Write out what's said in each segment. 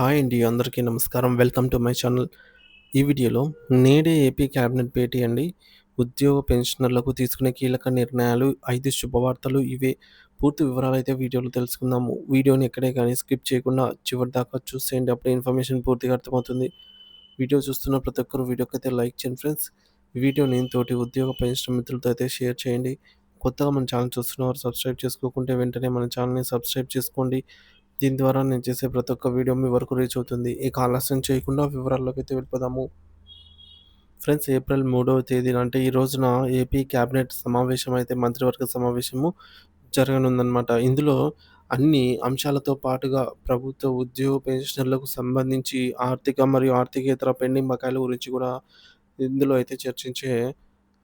Hi అండి అందరికీ నమస్కారం. Welcome to my channel. ఈ వీడియోలో నేడే ఏపీ క్యాబినెట్ భేటీ అండి. ఉద్యోగ పెన్షనర్లకు తీసుకునే కీలక నిర్ణయాలు ఐదు శుభవార్తలు ఇవే. పూర్తి వివరాలు అయితే వీడియోలో తెలుసుకుందాము. వీడియోని ఎక్కడే కానీ స్కిప్ చేయకుండా చివరి దాకా చూసేయండి. అప్పుడే ఇన్ఫర్మేషన్ పూర్తిగా అర్థమవుతుంది. వీడియో చూస్తున్న ప్రతి ఒక్కరు వీడియోకి అయితే లైక్ చేయండి ఫ్రెండ్స్. వీడియో నేను తోటి ఉద్యోగ పెన్షన్ మిత్రులతో అయితే షేర్ చేయండి. కొత్తగా మన ఛానల్ చూస్తున్నవారు సబ్స్క్రైబ్ చేసుకోకుంటే వెంటనే మన ఛానల్ని సబ్స్క్రైబ్ చేసుకోండి. దీని ద్వారా నేను చేసే ప్రతి ఒక్క వీడియో మీ వరకు రీచ్ అవుతుంది. ఇక ఆలస్యం చేయకుండా వివరాల్లోకి అయితే వెళ్ళిపోదాము ఫ్రెండ్స్ ఏప్రిల్ మూడవ తేదీన అంటే ఈ రోజున ఏపీ క్యాబినెట్ సమావేశం అయితే మంత్రివర్గ సమావేశము జరగనుందనమాట ఇందులో అన్ని అంశాలతో పాటుగా ప్రభుత్వ ఉద్యోగ పెన్షనర్లకు సంబంధించి ఆర్థిక మరియు ఆర్థికేతర పెండింగ్ బకాయిల గురించి కూడా ఇందులో అయితే చర్చించే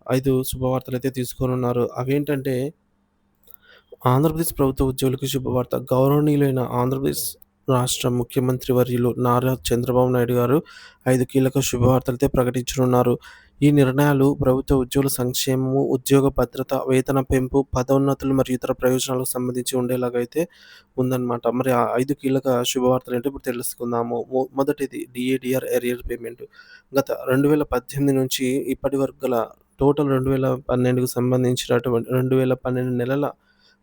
ఐదు శుభవార్తలు అయితే తీసుకొనున్నారు. అవేంటంటే ఆంధ్రప్రదేశ్ ప్రభుత్వ ఉద్యోగులకు శుభవార్త. గౌరవనీయులైన ఆంధ్రప్రదేశ్ రాష్ట్ర ముఖ్యమంత్రి వర్యులు నారా చంద్రబాబు నాయుడు గారు ఐదు కీలక శుభవార్తలైతే ప్రకటించనున్నారు. ఈ నిర్ణయాలు ప్రభుత్వ ఉద్యోగుల సంక్షేమము ఉద్యోగ భద్రత వేతన పెంపు పదోన్నతులు మరియు ఇతర ప్రయోజనాలకు సంబంధించి ఉండేలాగా అయితే ఉందన్నమాట. మరి ఆ ఐదు కీలక శుభవార్తలు ఏంటో ఇప్పుడు తెలుసుకుందాము. మొ- మొదటిది డిఏడిఆర్ ఎరియర్ పేమెంట్. గత రెండు వేల పద్దెనిమిది నుంచి ఇప్పటి వరకు గల టోటల్ రెండు వేల పన్నెండుకు సంబంధించినటువంటి రెండు వేల పన్నెండు నెలల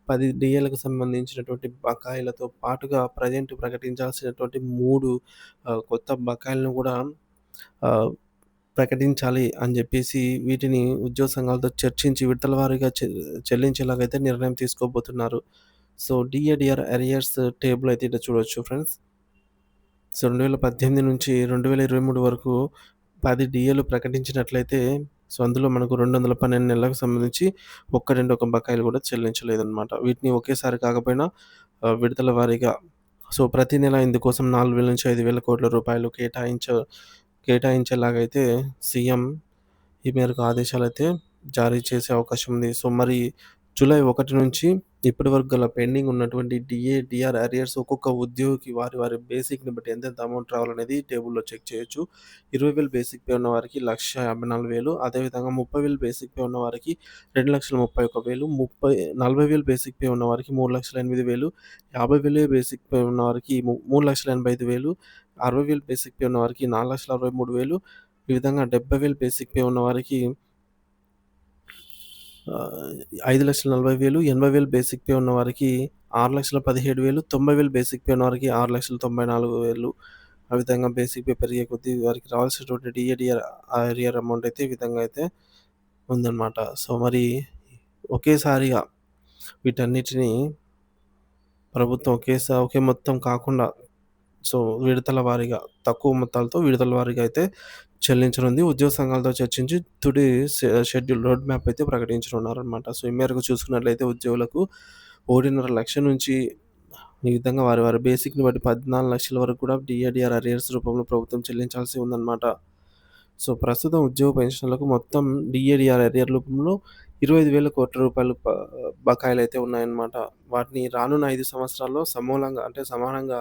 పది డిఏలకు సంబంధించినటువంటి బకాయిలతో పాటుగా ప్రజెంట్ ప్రకటించాల్సినటువంటి మూడు కొత్త బకాయిలను కూడా ప్రకటించాలి అని చెప్పేసి వీటిని ఉద్యోగ సంఘాలతో చర్చించి విడతల వారీగా చె చెల్లించేలాగైతే నిర్ణయం తీసుకోబోతున్నారు. సో డిఏడిఆర్ అరియర్స్ టేబుల్ అయితే ఇట్లా చూడొచ్చు ఫ్రెండ్స్. సో రెండు వేల పద్దెనిమిది నుంచి రెండు వేల ఇరవై మూడు వరకు పది డిఏలు ప్రకటించినట్లయితే సో అందులో మనకు రెండు వందల పన్నెండు నెలలకు సంబంధించి ఒక్క రెండు ఒక బకాయిలు కూడా చెల్లించలేదన్నమాట. వీటిని ఒకేసారి కాకపోయినా విడతల వారీగా సో ప్రతి నెల ఇందుకోసం నాలుగు వేల నుంచి ఐదు వేల కోట్ల రూపాయలు కేటాయించ కేటాయించేలాగైతే సీఎం ఈ మేరకు ఆదేశాలు అయితే జారీ చేసే అవకాశం ఉంది. సో మరి జూలై ఒకటి నుంచి ఇప్పటి వరకు గల పెండింగ్ ఉన్నటువంటి డిఏ డిఆర్ అరియర్స్ ఒక్కొక్క ఉద్యోగికి వారి వారి బేసిక్ని బట్టి ఎంతెంత అమౌంట్ రావాలనేది టేబుల్లో చెక్ చేయొచ్చు. ఇరవై వేలు బేసిక్ పే ఉన్న వారికి లక్ష యాభై నాలుగు వేలు అదేవిధంగా ముప్పై వేలు బేసిక్ పే ఉన్న వారికి రెండు లక్షల ముప్పై ఒక వేలు ముప్పై నలభై వేలు బేసిక్ పే ఉన్న వారికి మూడు లక్షల ఎనిమిది వేలు యాభై వేలు బేసిక్ పే ఉన్న వారికి మూడు లక్షల ఎనభై ఐదు వేలు అరవై వేలు బేసిక్ పే ఉన్న వారికి నాలుగు లక్షల అరవై మూడు వేలు ఈ విధంగా డెబ్బై వేలు బేసిక్ పే ఉన్న వారికి ఐదు లక్షల నలభై వేలు ఎనభై వేలు బేసిక్ పే ఉన్న వారికి ఆరు లక్షల పదిహేడు వేలు తొంభై వేలు బేసిక్ పే ఉన్న వారికి ఆరు లక్షల తొంభై నాలుగు వేలు. ఆ విధంగా బేసిక్ పే పెరిగే కొద్దీ వారికి రావాల్సినటువంటి డిఏడిఆర్ ఆర్‌ఆర్ అమౌంట్ అయితే ఈ విధంగా అయితే ఉందన్నమాట. సో మరి ఒకేసారిగా వీటన్నిటిని ప్రభుత్వం ఒకేసారి ఒకే మొత్తం కాకుండా సో విడతల వారీగా తక్కువ మొత్తాలతో విడతల వారీగా అయితే చెల్లించనుంది. ఉద్యోగ సంఘాలతో చర్చించి తుడి షెడ్యూల్ రోడ్ మ్యాప్ అయితే ప్రకటించనున్నారనమాట సో ఈ మేరకు చూసుకున్నట్లయితే ఉద్యోగులకు ఒకటిన్నర లక్ష నుంచి ఈ విధంగా వారి వారి బేసిక్ని బట్టి పద్నాలుగు లక్షల వరకు కూడా డిఆర్డిఆర్ అరియర్స్ రూపంలో ప్రభుత్వం చెల్లించాల్సి ఉందన్నమాట. సో ప్రస్తుతం ఉద్యోగ పెన్షన్లకు మొత్తం డిఏడిఆర్ అరియర్ రూపంలో ఇరవై ఐదు వేల కోట్ల రూపాయలు బకాయిలు అయితే ఉన్నాయన్నమాట. వాటిని రానున్న ఐదు సంవత్సరాల్లో సమూలంగా అంటే సమానంగా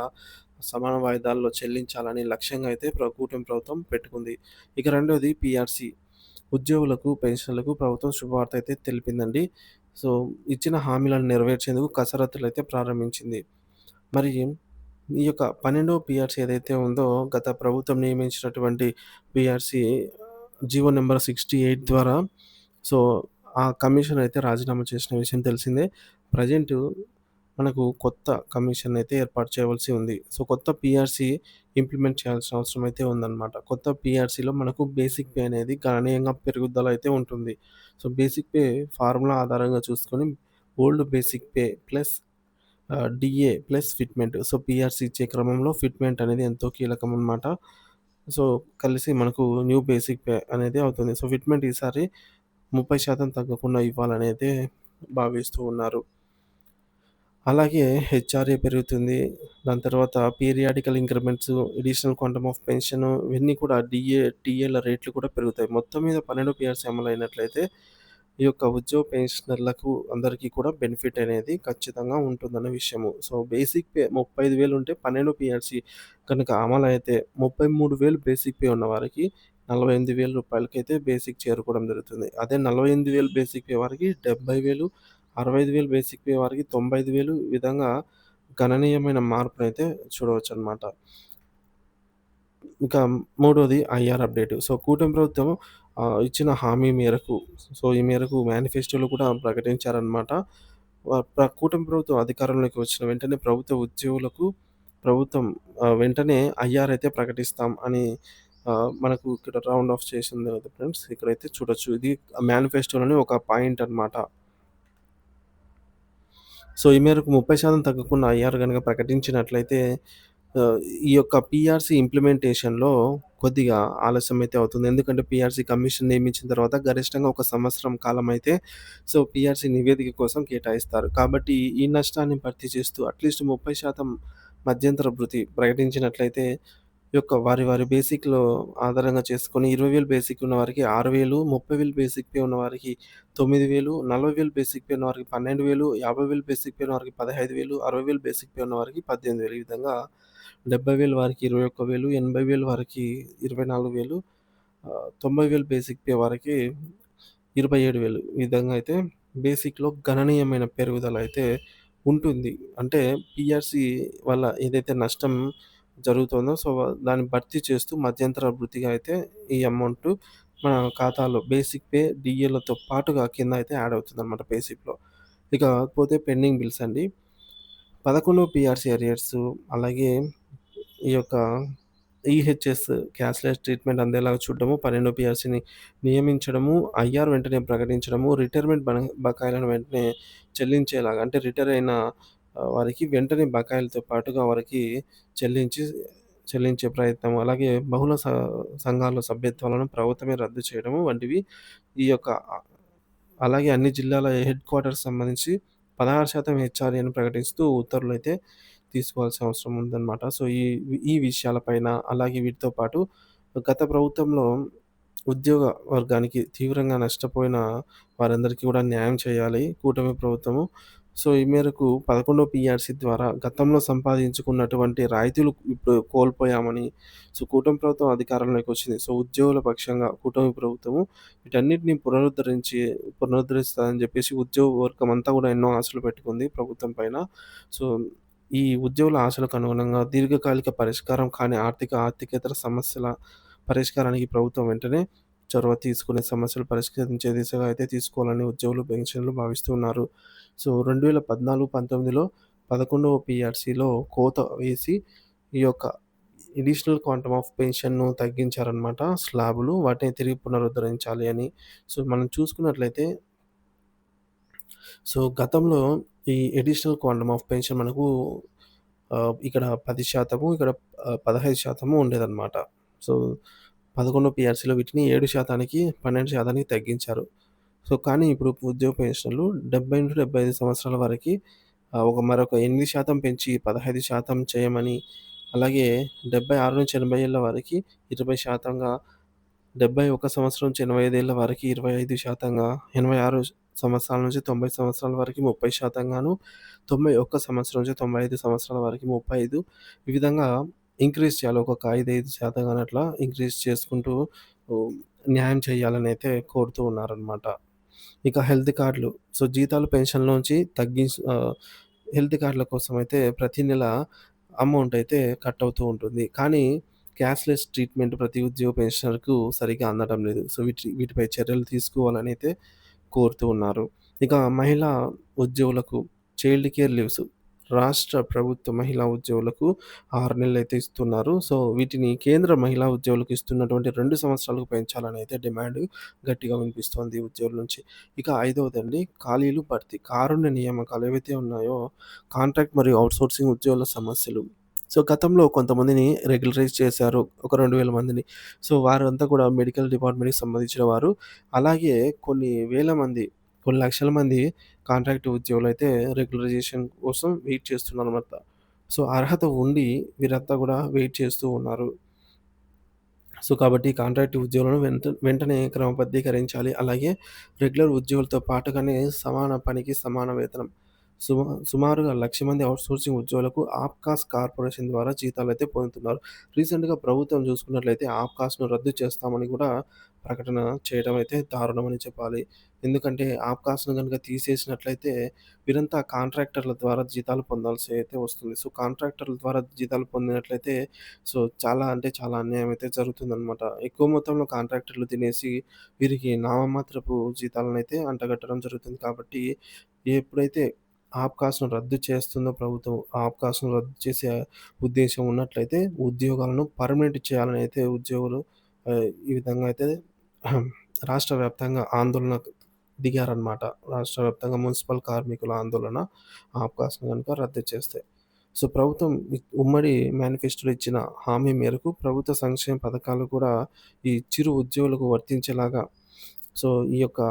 సమాన వాయిదాల్లో చెల్లించాలని లక్ష్యంగా అయితే కూటమి ప్రభుత్వం పెట్టుకుంది. ఇక రెండవది పిఆర్సి. ఉద్యోగులకు పెన్షన్లకు ప్రభుత్వం శుభవార్త అయితే తెలిపిందండి. సో ఇచ్చిన హామీలను నెరవేర్చేందుకు కసరత్తులు అయితే ప్రారంభించింది. మరి ఈ యొక్క పన్నెండవ పిఆర్సీ ఏదైతే ఉందో గత ప్రభుత్వం నియమించినటువంటి PRC GO number sixty eight ద్వారా సో ఆ కమిషన్ అయితే రాజీనామా చేసిన విషయం తెలిసిందే. ప్రజెంట్ మనకు కొత్త కమిషన్ అయితే ఏర్పాటు చేయవలసి ఉంది. సో కొత్త పిఆర్సీ ఇంప్లిమెంట్ చేయాల్సిన అవసరం అయితే ఉందన్నమాట. కొత్త పిఆర్సీలో మనకు బేసిక్ పే అనేది గణనీయంగా పెరుగుదల అయితే ఉంటుంది. సో బేసిక్ పే ఫార్ములా ఆధారంగా చూసుకొని old basic pay plus DA plus fitment so PRC ఇచ్చే క్రమంలో ఫిట్మెంట్ అనేది ఎంతో కీలకం అనమాట సో కలిసి మనకు న్యూ బేసిక్ పే అనేది అవుతుంది. సో ఫిట్మెంట్ ఈసారి ముప్పై శాతం తగ్గకుండా ఇవ్వాలనేది భావిస్తూ ఉన్నారు. అలాగే హెచ్ఆర్ఏ పెరుగుతుంది. దాని తర్వాత periodical increments additional quantum of pension ఇవన్నీ కూడా డిఏ టీఏల రేట్లు కూడా పెరుగుతాయి. మొత్తం మీద పన్నెండు పిఆర్సీ అమలు అయినట్లయితే ఈ యొక్క ఉద్యోగ పెన్షనర్లకు అందరికీ కూడా బెనిఫిట్ అనేది ఖచ్చితంగా ఉంటుందన్న విషయము. సో బేసిక్ పే ముప్పై ఐదు వేలు ఉంటే పన్నెండు పిఆర్సీ కనుక అమలు అయితే ముప్పై మూడు వేలు బేసిక్ పే ఉన్న వారికి నలభై ఎనిమిది వేల రూపాయలకైతే బేసిక్ చేరుకోవడం జరుగుతుంది. అదే నలభై ఎనిమిది వేలు బేసిక్ పే వారికి డెబ్బై వేలు అరవై ఐదు వేలు బేసిక్ పే వారికి తొంభై ఐదు వేలు విధంగా గణనీయమైన మార్పునైతే చూడవచ్చు అనమాట ఇంకా మూడోది ఐఆర్ అప్డేట్. సో, కూటమి ప్రభుత్వం ఇచ్చిన హామీ మేరకు సో, ఈ మేరకు మేనిఫెస్టోలో కూడా ప్రకటించారనమాట. కూటమి ప్రభుత్వం అధికారంలోకి వచ్చిన వెంటనే ప్రభుత్వ ఉద్యోగులకు ప్రభుత్వం వెంటనే ఐఆర్ అయితే ప్రకటిస్తాం అని మనకు ఇక్కడ రౌండ్ ఆఫ్ చేసింది కదా ఫ్రెండ్స్. ఇక్కడైతే చూడొచ్చు. ఇది మేనిఫెస్టోలోని ఒక పాయింట్ అనమాట. సో, ఈ మేరకు 30% తగ్గకుండా ఐఆర్ కనుక ప్రకటించినట్లయితే ఆహ్, ఈ యొక్క పీఆర్సీ ఇంప్లిమెంటేషన్‌లో కొద్దిగా ఆలస్యం అయితే అవుతుంది. ఎందుకంటే పీఆర్సీ కమిషన్ నియమించిన తర్వాత గరిష్టంగా ఒక సంవత్సరం కాలం అయితే సో, పీఆర్సీ నివేదిక కోసం కేటాయిస్తారు. కాబట్టి ఈ నష్టాన్ని భర్తీ చేస్తూ అట్‌లీస్ట్ 30% మధ్యంతర భృతి ప్రకటించినట్లయితే యొక్క వారి వారి బేసిక్లో ఆధారంగా చేసుకొని ఇరవై వేలు బేసిక్ ఉన్న వారికి ఆరు వేలు ముప్పై వేలు బేసిక్ పే ఉన్న వారికి తొమ్మిది వేలు నలభై వేలు బేసిక్ పే ఉన్న వారికి పన్నెండు వేలు యాభై వేలు బేసిక్ పే ఉన్న వారికి పదహైదు వేలు అరవై వేలు బేసిక్ పే ఉన్న వారికి పద్దెనిమిది వేలు. ఈ విధంగా డెబ్బై వేలు వారికి ఇరవై ఒక్క వేలు ఎనభై వేలు వారికి ఇరవై నాలుగు వేలు తొంభై వేలు బేసిక్ పే వారికి ఇరవై ఏడు వేలు. ఈ విధంగా అయితే బేసిక్లో గణనీయమైన పెరుగుదల అయితే ఉంటుంది. అంటే పిఆర్సి వల్ల ఏదైతే నష్టం జరుగుతుందో సో, దాన్ని భర్తీ చేస్తూ మధ్యంతర వృత్తిగా అయితే ఈ అమౌంట్ మన ఖాతాలో బేసిక్ పే, డీఏలతో పాటుగా కింద అయితే యాడ్ అవుతుంది అనమాట బేసిక్లో ఇక పోతే పెండింగ్ బిల్స్ అండి. 11 పీఆర్సీ అరియర్స్ అలాగే ఈ యొక్క ఈహెచ్ఎస్ క్యాష్‌లెస్ ట్రీట్మెంట్ అందేలాగా చూడడము, 12 పీఆర్సీని నియమించడము, ఐఆర్ వెంటనే ప్రకటించడము, రిటైర్మెంట్ బకాయిలను వెంటనే చెల్లించేలాగా అంటే రిటైర్ అయిన వారికి వెంటనే బకాయిలతో పాటుగా వారికి చెల్లించి చెల్లించే ప్రయత్నం. అలాగే బహుళ స సంఘాల సభ్యత్వాలను ప్రభుత్వమే రద్దు చేయడము వంటివి ఈ యొక్క అలాగే అన్ని జిల్లాల హెడ్ క్వార్టర్స్ సంబంధించి 16% హెచ్ఆర్ఏ అని ప్రకటిస్తూ ఉత్తర్వులైతే తీసుకోవాల్సిన అవసరం ఉందన్నమాట సో, ఈ ఈ విషయాలపైన అలాగే వీటితో పాటు గత ప్రభుత్వంలో ఉద్యోగ వర్గానికి తీవ్రంగా నష్టపోయిన వారందరికీ కూడా న్యాయం చేయాలి కూటమి ప్రభుత్వము. సో, ఈ మేరకు 11 పీఆర్సీ ద్వారా గతంలో సంపాదించుకున్నటువంటి రాయితీలు ఇప్పుడు కోల్పోయామని సో, కూటమి ప్రభుత్వం అధికారంలోకి వచ్చింది. సో, ఉద్యోగుల పక్షంగా కూటమి ప్రభుత్వము వీటన్నిటిని పునరుద్ధరించి పునరుద్ధరిస్తారని చెప్పేసి ఉద్యోగ వర్గం అంతా కూడా ఎన్నో ఆశలు పెట్టుకుంది ప్రభుత్వం పైన. సో, ఈ ఉద్యోగుల ఆశలకు అనుగుణంగా దీర్ఘకాలిక పరిష్కారం కాని ఆర్థిక, ఆర్థికేతర సమస్యల పరిష్కారానికి ప్రభుత్వం వెంటనే చొరవ తీసుకునే సమస్యలు పరిష్కరించే దిశగా అయితే తీసుకోవాలని ఉద్యోగులు, పెన్షన్‌లు భావిస్తున్నారు సో రెండు వేల పద్నాలుగు పంతొమ్మిదిలో పదకొండవ పీఆర్సీలో కోత వేసి ఈ యొక్క అడిషనల్ క్వాంటమ్ ఆఫ్ పెన్షన్‌ను తగ్గించారనమాట స్లాబులు. వాటిని తిరిగి పునరుద్ధరించాలి అని. సో, మనం చూసుకున్నట్లయితే సో, గతంలో ఈ అడిషనల్ క్వాంటమ్ ఆఫ్ పెన్షన్ మనకు ఇక్కడ 10% ఇక్కడ పదహైదు శాతము ఉండేదన్నమాట సో, పదకొండు పిఆర్సీలో వీటిని ఏడు శాతానికి పన్నెండు శాతానికి తగ్గించారు. సో కానీ ఇప్పుడు ఉద్యోగ పెన్షన్లు డెబ్బై నుండి డెబ్బై ఐదు సంవత్సరాల వరకు ఒక మరొక ఎనిమిది శాతం పెంచి పదహైదు శాతం చేయమని అలాగే డెబ్బై ఆరు నుంచి ఎనభై ఏళ్ళ వారికి ఇరవై శాతంగా డెబ్బై ఒక సంవత్సరం నుంచి ఎనభై ఐదేళ్ళ వరకు ఇరవై ఐదు శాతంగా ఎనభై ఆరు సంవత్సరాల నుంచి తొంభై సంవత్సరాల వరకు ముప్పై శాతంగాను తొంభై ఒక్క సంవత్సరం నుంచి తొంభై ఐదు సంవత్సరాల వరకు ముప్పై ఐదు ఈ విధంగా ఇంక్రీజ్ చేయాలి. ఒక్కొక్క 5, 5% గాని అట్లా ఇంక్రీజ్ చేసుకుంటూ న్యాయం న్యాయం చేయాలనైతే కోరుతూ ఉన్నారనమాట. ఇక హెల్త్ కార్డులు సో, జీతాలు పెన్షన్‌లోంచి తగ్గించి హెల్త్ కార్డుల కోసం అయితే ప్రతి నెల అమౌంట్ అయితే కట్ అవుతూ ఉంటుంది. కానీ క్యాష్‌లెస్ ట్రీట్మెంట్ ప్రతి ఉద్యోగ పెన్షనర్‌కు సరిగా అందడం లేదు. సో, వీటి వీటిపై చర్యలు తీసుకోవాలని అయితే కోరుతూ ఉన్నారు. ఇక మహిళా ఉద్యోగులకు చైల్డ్ కేర్ లీవ్స్ రాష్ట్ర ప్రభుత్వ మహిళా ఉద్యోగులకు ఆరు నెలలు అయితే ఇస్తున్నారు. సో, వీటిని కేంద్ర మహిళా ఉద్యోగులకు ఇస్తున్నటువంటి రెండు సంవత్సరాలకు పెంచాలని అయితే డిమాండ్ గట్టిగా వినిపిస్తోంది ఉద్యోగుల నుంచి. ఇక ఐదవదండి ఖాళీలు భర్తీ. కారుణ్య నియామకాలు ఏవైతే ఉన్నాయో కాంట్రాక్ట్ మరియు ఔట్‌సోర్సింగ్ ఉద్యోగుల సమస్యలు. సో, గతంలో కొంతమందిని రెగ్యులరైజ్ చేశారు. ఒక 2,000 మందిని. సో, వారంతా కూడా మెడికల్ డిపార్ట్‌మెంట్‌కి సంబంధించిన వారు. అలాగే కొన్ని వేల మంది, కొన్ని లక్షల మంది కాంట్రాక్ట్ ఉద్యోగులైతే రెగ్యులరైజేషన్ కోసం వెయిట్ చేస్తున్నారు అనమాట సో, అర్హత ఉండి వీరంతా కూడా వెయిట్ చేస్తూ ఉన్నారు. సో, కాబట్టి కాంట్రాక్ట్ ఉద్యోగులను వెంట వెంటనే క్రమబద్ధీకరించాలి. అలాగే రెగ్యులర్ ఉద్యోగులతో పాటుగానే సమాన పనికి సమాన వేతనం. సుమా సుమారుగా లక్ష మంది ఔట్‌సోర్సింగ్ ఉద్యోగులకు ఆప్కాస్ కార్పొరేషన్ ద్వారా జీతాలు అయితే పొందుతున్నారు. రీసెంట్‌గా ప్రభుత్వం చూసుకున్నట్లయితే ఆప్కాస్‌ను రద్దు చేస్తామని కూడా ప్రకటన చేయడం అయితే దారుణమని చెప్పాలి. ఎందుకంటే ఆప్కాస్‌ను గనుక తీసేసినట్లయితే వీరంతా కాంట్రాక్టర్ల ద్వారా జీతాలు పొందాల్సి అయితే వస్తుంది. సో, కాంట్రాక్టర్ల ద్వారా జీతాలు పొందినట్లయితే సో, చాలా అంటే చాలా అన్యాయం అయితే జరుగుతుందనమాట. ఎక్కువ మొత్తంలో కాంట్రాక్టర్లు తినేసి వీరికి నామమాత్రపు జీతాలను అయితే అంటగట్టడం జరుగుతుంది. కాబట్టి ఎప్పుడైతే అవకాశం రద్దు చేస్తుందో ప్రభుత్వం, ఆప్కాస్‌ను రద్దు చేసే ఉద్దేశం ఉన్నట్లయితే ఉద్యోగాలను పర్మనెంట్ చేయాలని అయితే ఉద్యోగులు ఈ విధంగా అయితే రాష్ట్ర వ్యాప్తంగా ఆందోళన దిగారనమాట. రాష్ట్ర వ్యాప్తంగా మున్సిపల్ కార్మికుల ఆందోళన అవకాశం కనుక రద్దు చేస్తే. సో, ప్రభుత్వం ఉమ్మడి మేనిఫెస్టోలో ఇచ్చిన హామీ మేరకు ప్రభుత్వ సంక్షేమ పథకాలు కూడా ఈ చిరు ఉద్యోగులకు వర్తించేలాగా సో, ఈ యొక్క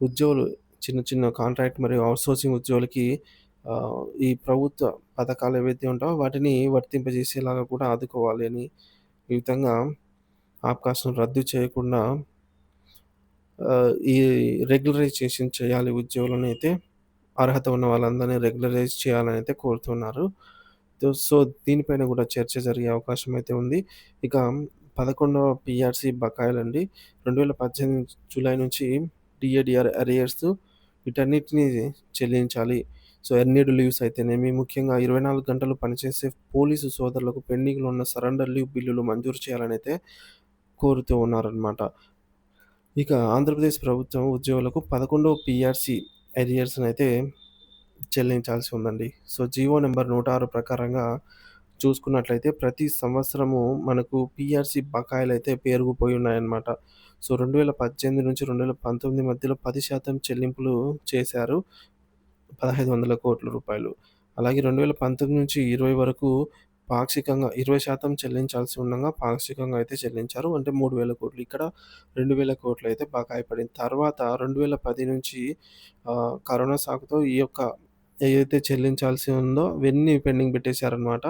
ఉద్యోగులు చిన్న చిన్న కాంట్రాక్ట్ మరియు ఔట్‌సోర్సింగ్ ఉద్యోగులకి ఈ ప్రభుత్వ పథకాలు ఏవైతే ఉంటాయో వాటిని వర్తింపజేసేలాగా కూడా ఆదుకోవాలి అని ఈ విధంగా అవకాశం రద్దు చేయకుండా ఈ రెగ్యులరైజేషన్ చేయాలి ఉద్యోగులనైతే అర్హత ఉన్న వాళ్ళందరినీ రెగ్యులరైజ్ చేయాలని అయితే కోరుతున్నారు. సో, దీనిపైన కూడా చర్చ జరిగే అవకాశం అయితే ఉంది. ఇక పదకొండవ పిఆర్సీ బకాయిలండి 2018 జూలై నుంచి డిఏడిఆర్ అరియర్స్ వీటన్నిటిని చెల్లించాలి. సో, ఎర్న్డ్ లీవ్స్ అయితేనేమి ముఖ్యంగా 24 గంటలు పనిచేసే పోలీసు సోదరులకు పెండింగ్‌లో ఉన్న సరెండర్ లీవ్ బిల్లులు మంజూరు చేయాలనైతే కోరుతూ ఉన్నారనమాట. ఇక ఆంధ్రప్రదేశ్ ప్రభుత్వం ఉద్యోగులకు 11వ పీఆర్‌సీ అయితే చెల్లించాల్సి ఉందండి. సో, జీవో నంబర్ 106 ప్రకారంగా చూసుకున్నట్లయితే ప్రతి సంవత్సరము మనకు పీఆర్‌సీ బకాయిలైతే పేరుకుపోయి ఉన్నాయన్నమాట. సో రెండు వేల పద్దెనిమిది నుంచి రెండు వేల పంతొమ్మిది మధ్యలో పది శాతం చెల్లింపులు చేశారు. పదహైదు వందల కోట్ల రూపాయలు. అలాగే రెండు వేల పంతొమ్మిది నుంచి ఇరవై వరకు పాక్షికంగా ఇరవై శాతం చెల్లించాల్సి ఉండగా పాక్షికంగా అయితే చెల్లించారు. అంటే మూడు వేల కోట్లు. ఇక్కడ రెండు వేల కోట్లు అయితే బాగా పడింది. తర్వాత రెండు వేల పది నుంచి కరోనా సాగుతో ఈ యొక్క ఏదైతే చెల్లించాల్సి ఉందో అవన్నీ పెండింగ్ పెట్టేశారనమాట.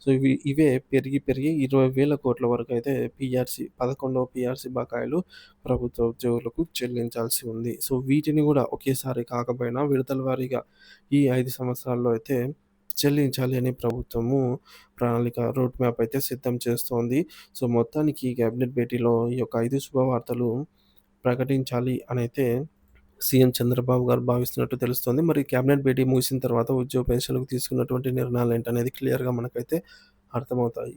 సో, ఇవి ఇవే పెరిగి పెరిగి ఇరవై వేల కోట్ల వరకు అయితే పిఆర్సి పదకొండవ పిఆర్సి బకాయిలు ప్రభుత్వ ఉద్యోగులకు చెల్లించాల్సి ఉంది. సో, వీటిని కూడా ఒకేసారి కాకపోయినా విడతల వారీగా ఈ ఐదు సంవత్సరాల్లో అయితే చెల్లించాలి అని ప్రభుత్వము ప్రణాళిక రోడ్ మ్యాప్ అయితే సిద్ధం చేస్తోంది. సో, మొత్తానికి ఈ కేబినెట్ భేటీలో ఈ యొక్క ఐదు శుభవార్తలు ప్రకటించాలి అని అయితే సీఎం చంద్రబాబు గారు భావిస్తున్నట్టు తెలుస్తోంది. మరి కేబినెట్ భేటీ ముగిసిన తర్వాత ఉద్యోగ పెన్షన్‌లకు తీసుకున్నటువంటి నిర్ణయాలు ఏంటనేది క్లియర్‌గా మనకైతే అర్థమవుతాయి.